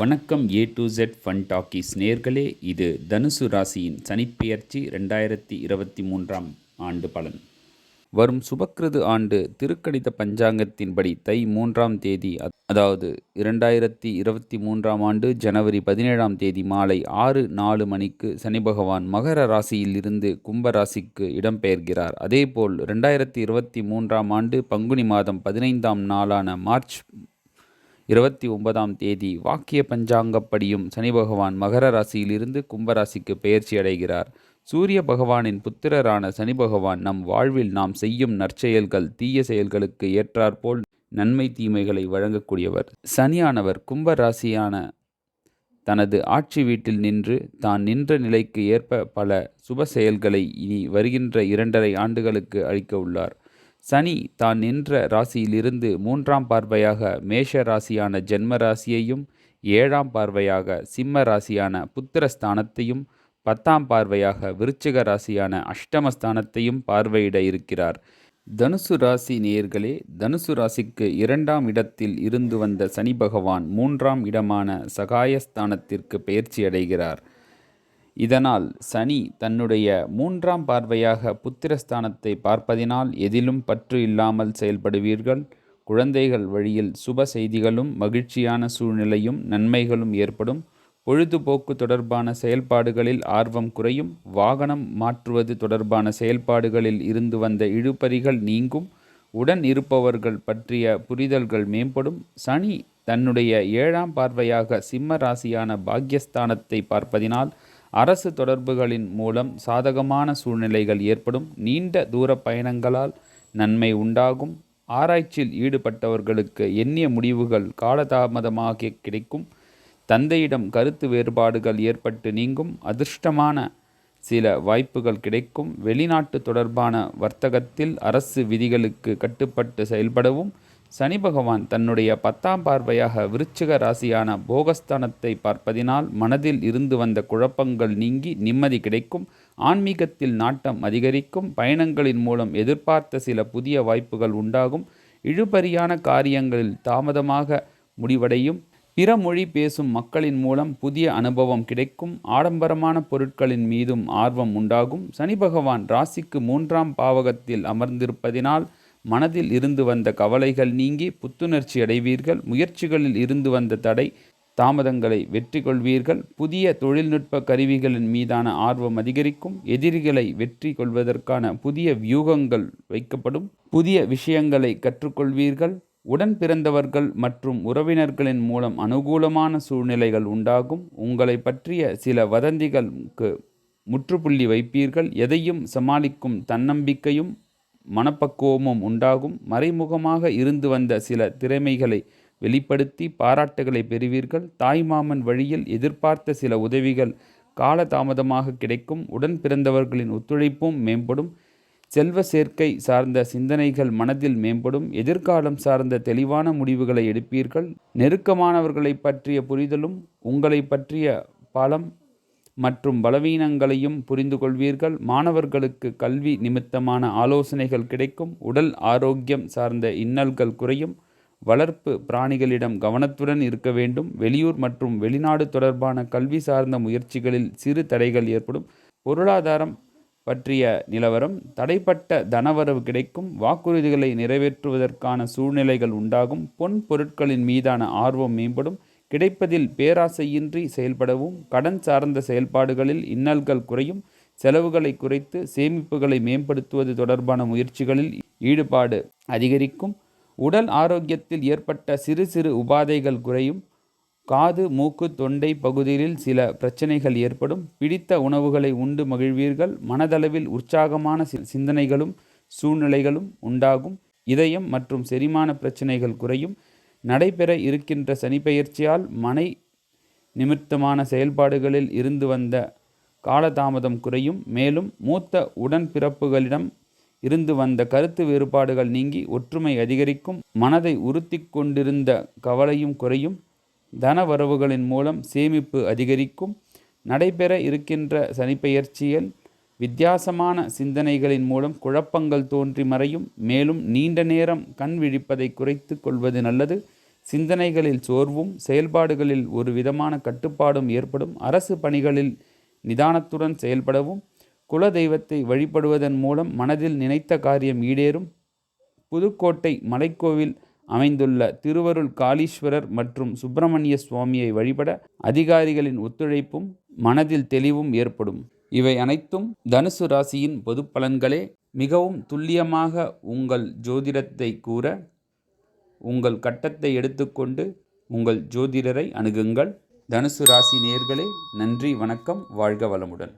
வணக்கம் A to Z fun talkies நேர்களே இது தனுசு ராசியின் சனிப்பெயர்ச்சி ரெண்டாயிரத்தி இருபத்தி மூன்றாம் ஆண்டு பலன். வரும் சுபக்கிருது ஆண்டு திருக்கணித பஞ்சாங்கத்தின்படி தை மூன்றாம் தேதி அதாவது இரண்டாயிரத்தி இருபத்தி மூன்றாம் ஆண்டு ஜனவரி பதினேழாம் தேதி மாலை ஆறு நாலு மணிக்கு சனி பகவான் மகர ராசியில் இருந்து கும்ப ராசிக்கு இடம்பெயர்கிறார். அதேபோல் ரெண்டாயிரத்தி இருபத்தி மூன்றாம் ஆண்டு பங்குனி மாதம் பதினைந்தாம் நாளான மார்ச் இருபத்தி ஒன்பதாம் தேதி வாக்கிய பஞ்சாங்கப்படியும் சனி பகவான் மகர ராசியிலிருந்து கும்பராசிக்கு பெயர்ச்சி அடைகிறார். சூரிய பகவானின் புத்திரரான சனி பகவான் நம் வாழ்வில் நாம் செய்யும் நற்செயல்கள் தீய செயல்களுக்கு ஏற்றாற்போல் நன்மை தீமைகளை வழங்கக்கூடியவர். சனியானவர் கும்ப ராசியான தனது ஆட்சி வீட்டில் நின்று தான் நின்ற நிலைக்கு ஏற்ப பல சுப செயல்களை இனி வருகின்ற இரண்டரை ஆண்டுகளுக்கு அளிக்க உள்ளார். சனி தான் நின்ற ராசியிலிருந்து மூன்றாம் பார்வையாக மேஷ ராசியான ஜென்ம ராசியையும் ஏழாம் பார்வையாக சிம்ம ராசியான புத்திரஸ்தானத்தையும் பத்தாம் பார்வையாக விருச்சிக ராசியான அஷ்டமஸ்தானத்தையும் பார்வையிட இருக்கிறார். தனுசு ராசி நேயர்களே தனுசு ராசிக்கு இரண்டாம் இடத்தில் இருந்து வந்த சனி பகவான் மூன்றாம் இடமான சகாயஸ்தானத்திற்கு பெயர்ச்சி அடைகிறார். இதனால் சனி தன்னுடைய மூன்றாம் பார்வையாக புத்திரஸ்தானத்தை பார்ப்பதினால் எதிலும் பற்று இல்லாமல் செயல்படுவீர்கள். குழந்தைகள் வழியில் சுப செய்திகளும் மகிழ்ச்சியான சூழ்நிலையும் நன்மைகளும் ஏற்படும். பொழுதுபோக்கு தொடர்பான செயல்பாடுகளில் ஆர்வம் குறையும். வாகனம் மாற்றுவது தொடர்பான செயல்பாடுகளில் இருந்து வந்த இழுபறிகள் நீங்கும். உடன் இருப்பவர்கள் பற்றிய புரிதல்கள் மேம்படும். சனி தன்னுடைய ஏழாம் பார்வையாக சிம்ம ராசியான பாக்யஸ்தானத்தை பார்ப்பதினால் அரசு தொடர்புகளின் மூலம் சாதகமான சூழ்நிலைகள் ஏற்படும் நீண்ட தூர பயணங்களால் நன்மை உண்டாகும். ஆராய்ச்சியில் ஈடுபட்டவர்களுக்கு எண்ணிய முடிவுகள் காலதாமதமாக கிடைக்கும். தந்தையிடம் கருத்து வேறுபாடுகள் ஏற்பட்டு நீங்கும். அதிர்ஷ்டமான சில வாய்ப்புகள் கிடைக்கும். வெளிநாட்டு தொடர்பான வர்த்தகத்தில் அரசு விதிகளுக்கு கட்டுப்பட்டு செயல்படவும் சனி பகவான் தன்னுடைய பத்தாம் பார்வையாக விருச்சிக ராசியான போகஸ்தானத்தை பார்ப்பதினால் மனதில் இருந்து வந்த குழப்பங்கள் நீங்கி நிம்மதி கிடைக்கும் ஆன்மீகத்தில் நாட்டம் அதிகரிக்கும் பயணங்களின் மூலம் எதிர்பார்த்த சில புதிய வாய்ப்புகள் உண்டாகும் இழுபறியான காரியங்களில் தாமதமாக முடிவடையும் பிற மொழி பேசும் மக்களின் மூலம் புதிய அனுபவம் கிடைக்கும் ஆடம்பரமான பொருட்களின் மீதும் ஆர்வம் உண்டாகும். சனி பகவான் ராசிக்கு மூன்றாம் பாவகத்தில் அமர்ந்திருப்பதினால் மனதில் இருந்து வந்த கவலைகள் நீங்கி புத்துணர்ச்சி அடைவீர்கள். முயற்சிகளில் இருந்து வந்த தடை தாமதங்களை வெற்றி கொள்வீர்கள் புதிய தொழில்நுட்ப கருவிகளின் மீதான ஆர்வம் அதிகரிக்கும். எதிரிகளை வெற்றி கொள்வதற்கான புதிய வியூகங்கள் வைக்கப்படும். புதிய விஷயங்களை கற்றுக்கொள்வீர்கள். உடன் பிறந்தவர்கள் மற்றும் உறவினர்களின் மூலம் அனுகூலமான சூழ்நிலைகள் உண்டாகும். உங்களை பற்றிய சில வதந்திகளுக்கு முற்றுப்புள்ளி வைப்பீர்கள். எதையும் சமாளிக்கும் தன்னம்பிக்கையும் மனப்பக்குவமும் உண்டாகும். மறைமுகமாக இருந்து வந்த சில திறமைகளை வெளிப்படுத்தி பாராட்டுகளை பெறுவீர்கள். தாய்மாமன் வழியில் எதிர்பார்த்த சில உதவிகள் காலதாமதமாக கிடைக்கும். உடன் பிறந்தவர்களின் ஒத்துழைப்பும் மேம்படும். செல்வ சேர்க்கை சார்ந்த சிந்தனைகள் மனதில் மேம்படும். எதிர்காலம் சார்ந்த தெளிவான முடிவுகளை எடுப்பீர்கள். நெருக்கமானவர்களை பற்றிய புரிதலும் உங்களை பற்றிய பலம் மற்றும் பலவீனங்களையும் புரிந்து கொள்வீர்கள் மாணவர்களுக்கு கல்வி நிமித்தமான ஆலோசனைகள் கிடைக்கும். உடல் ஆரோக்கியம் சார்ந்த இன்னல்கள் குறையும். வளர்ப்பு பிராணிகளிடம் கவனத்துடன் இருக்க வேண்டும். வெளியூர் மற்றும் வெளிநாடு தொடர்பான கல்வி சார்ந்த முயற்சிகளில் சிறு தடைகள் ஏற்படும். பொருளாதாரம் பற்றிய நிலவரம் தடைப்பட்ட தனவரவு கிடைக்கும். வாக்குறுதிகளை நிறைவேற்றுவதற்கான சூழ்நிலைகள் உண்டாகும். பொன் பொருட்களின் மீதான ஆர்வம் மேம்படும். கிடைப்பதில் பேராசையின்றி செயல்படவும் கடன் சார்ந்த செயல்பாடுகளில் இன்னல்கள் குறையும் செலவுகளை குறைத்து சேமிப்புகளை மேம்படுத்துவது தொடர்பான முயற்சிகளில் ஈடுபாடு அதிகரிக்கும் உடல் ஆரோக்கியத்தில் ஏற்பட்ட சிறு சிறு உபாதைகள் குறையும் காது மூக்கு தொண்டை பகுதியில் சில பிரச்சனைகள் ஏற்படும் பிடித்த உணவுகளை உண்டு மகிழ்வீர்கள் மனதளவில் உற்சாகமான சிந்தனைகளும் சூழ்நிலைகளும் உண்டாகும் இதயம் மற்றும் செரிமான பிரச்சனைகள் குறையும் நடைபெற இருக்கின்ற சனிப்பெயர்ச்சியால் மனை நிமித்தமான செயல்பாடுகளில் இருந்து வந்த காலதாமதம் குறையும். மேலும் மூத்த உடன்பிறப்புகளிடம் இருந்து வந்த கருத்து வேறுபாடுகள் நீங்கி ஒற்றுமை அதிகரிக்கும். மனதை உறுத்தி கொண்டிருந்த கவலையும் குறையும். தன வரவுகளின் மூலம் சேமிப்பு அதிகரிக்கும். நடைபெற இருக்கின்ற சனிப்பெயர்ச்சியில் வித்தியாசமான சிந்தனைகளின் மூலம் குழப்பங்கள் தோன்றி மறையும் மேலும் நீண்ட நேரம் கண் விழிப்பதை குறைத்து கொள்வது நல்லது. சிந்தனைகளில் சோர்வும் செயல்பாடுகளில் ஒரு விதமான கட்டுப்பாடும் ஏற்படும். அரசு பணிகளில் நிதானத்துடன் செயல்படவும் குல தெய்வத்தை வழிபடுவதன் மூலம் மனதில் நினைத்த காரியம் ஈடேறும். புதுக்கோட்டை மலைக்கோவில் அமைந்துள்ள திருவருள் காளீஸ்வரர் மற்றும் சுப்பிரமணிய சுவாமியை வழிபட அதிகாரிகளின் ஒத்துழைப்பும் மனதில் தெளிவும் ஏற்படும். இவை அனைத்தும் தனுசு ராசியின் பொது பலன்களே மிகவும் துல்லியமாக உங்கள் ஜோதிடத்தை கூற உங்கள் கட்டத்தை எடுத்துக்கொண்டு உங்கள் ஜோதிடரை அணுகுங்கள். தனுசு ராசி நேர்களே நன்றி வணக்கம் வாழ்க வளமுடன்.